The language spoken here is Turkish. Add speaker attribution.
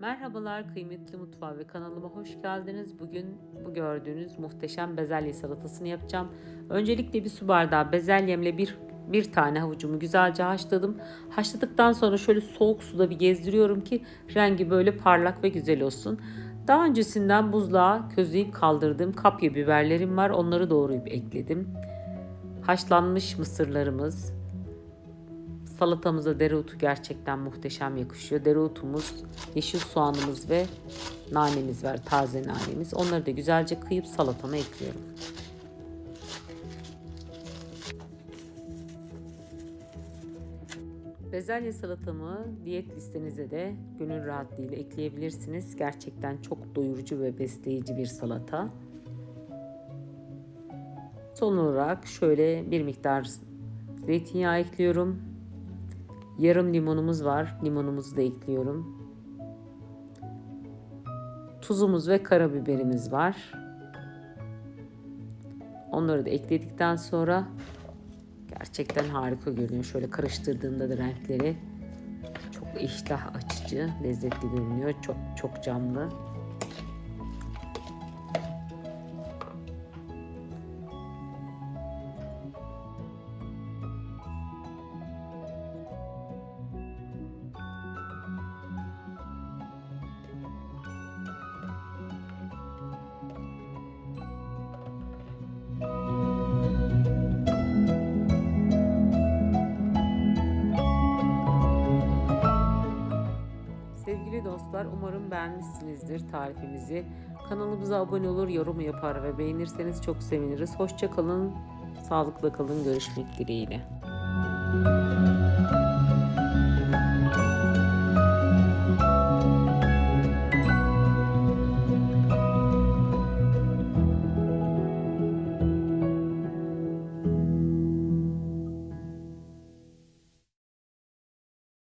Speaker 1: Merhabalar kıymetli mutfağı ve kanalıma hoş geldiniz. Bugün bu gördüğünüz muhteşem bezelye salatasını yapacağım. Öncelikle bir su bardağı bezelyemle bir bir tane havucumu güzelce haşladım. Haşladıktan sonra şöyle soğuk suda bir gezdiriyorum ki rengi böyle parlak ve güzel olsun. Daha öncesinden buzluğa közleyip kaldırdığım kapya biberlerim var. Onları doğrayıp ekledim. Haşlanmış mısırlarımız, Salatamıza dereotu gerçekten muhteşem yakışıyor. Dereotumuz, yeşil soğanımız ve nanemiz var. Taze nanemiz. Onları da güzelce kıyıp salatama ekliyorum. Bezelye salatamı diyet listenize de gönül rahatlığıyla ekleyebilirsiniz. Gerçekten çok doyurucu ve besleyici bir salata. Son olarak şöyle bir miktar zeytinyağı ekliyorum. Yarım limonumuz var. Limonumuzu da ekliyorum. Tuzumuz ve karabiberimiz var. Onları da ekledikten sonra gerçekten harika görünüyor. Şöyle karıştırdığımda da renkleri çok iştah açıcı, lezzetli görünüyor. Çok çok canlı. Sevgili dostlar umarım beğenmişsinizdir tarifimizi. Kanalımıza abone olur, yorum yapar ve beğenirseniz çok seviniriz. Hoşça kalın, sağlıkla kalın, görüşmek dileğiyle.